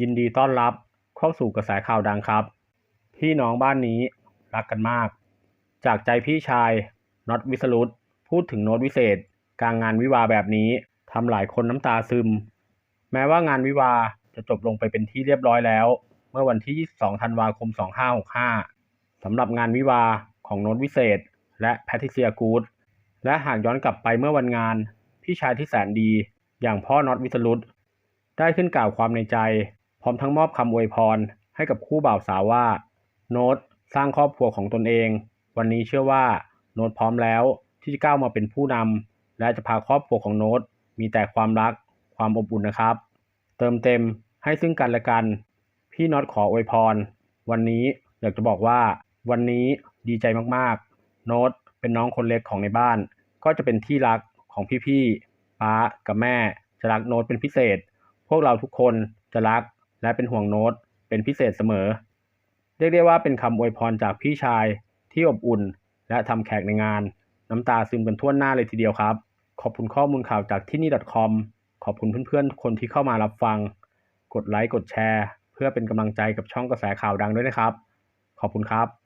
ยินดีต้อนรับเข้าสู่กระแสข่าวดังครับ พี่น้องบ้านนี้รักกันมาก จากใจพี่ชายน็อตวิสรุตพูดถึงโน้ตวิเศษ กลางงานวิวาแบบนี้ทำหลายคนน้ำตาซึม แม้ว่างานวิวาจะจบลงไปเป็นที่เรียบร้อยแล้ว เมื่อวันที่ 22 ธันวาคม 2565สำหรับงานวิวาของโน้ตวิเศษ และแพทริเซียกูดและหากย้อนกลับไปเมื่อวันงาน พี่ชายที่แสนดี อย่างพ่อน็อตวิสรุตได้ขึ้นกล่าวความในใจ ร้อมทั้งมอบคำอวยพรให้กับคู่บ่าวสาวว่า โน้ตสร้างครอบครัวของตนเอง วันนี้เชื่อว่าโน้ตพร้อมแล้วที่จะก้าวมาเป็นผู้นำและจะพาครอบครัวของโน้ตมีแต่ความรัก ความอบอุ่นนะครับ เติมเต็มให้ซึ่งกันและกัน พี่น็อตขออวยพร วันนี้อยากจะบอกว่า วันนี้ดีใจมากๆ โน้ตเป็นน้องคนเล็กของในบ้าน ก็จะเป็นที่รักของพี่ๆป้ากับแม่จะรักโน้ตเป็นพิเศษ พวกเราทุกคนจะรัก และเป็นห่วงโน้ตเป็นพิเศษเสมอ เรียกได้ว่าเป็นคำอวยพรจากพี่ชายที่อบอุ่น และทำแขกในงาน น้ำตาซึมกันทั่วหน้าเลยทีเดียวครับ ขอบคุณข้อมูลข่าวจากที่นี่ .com ขอบคุณเพื่อนๆทุกคนที่เข้ามารับฟัง กดไลค์กดแชร์ เพื่อเป็นกำลังใจกับช่องกระแสข่าวดังด้วยนะครับ ขอบคุณครับ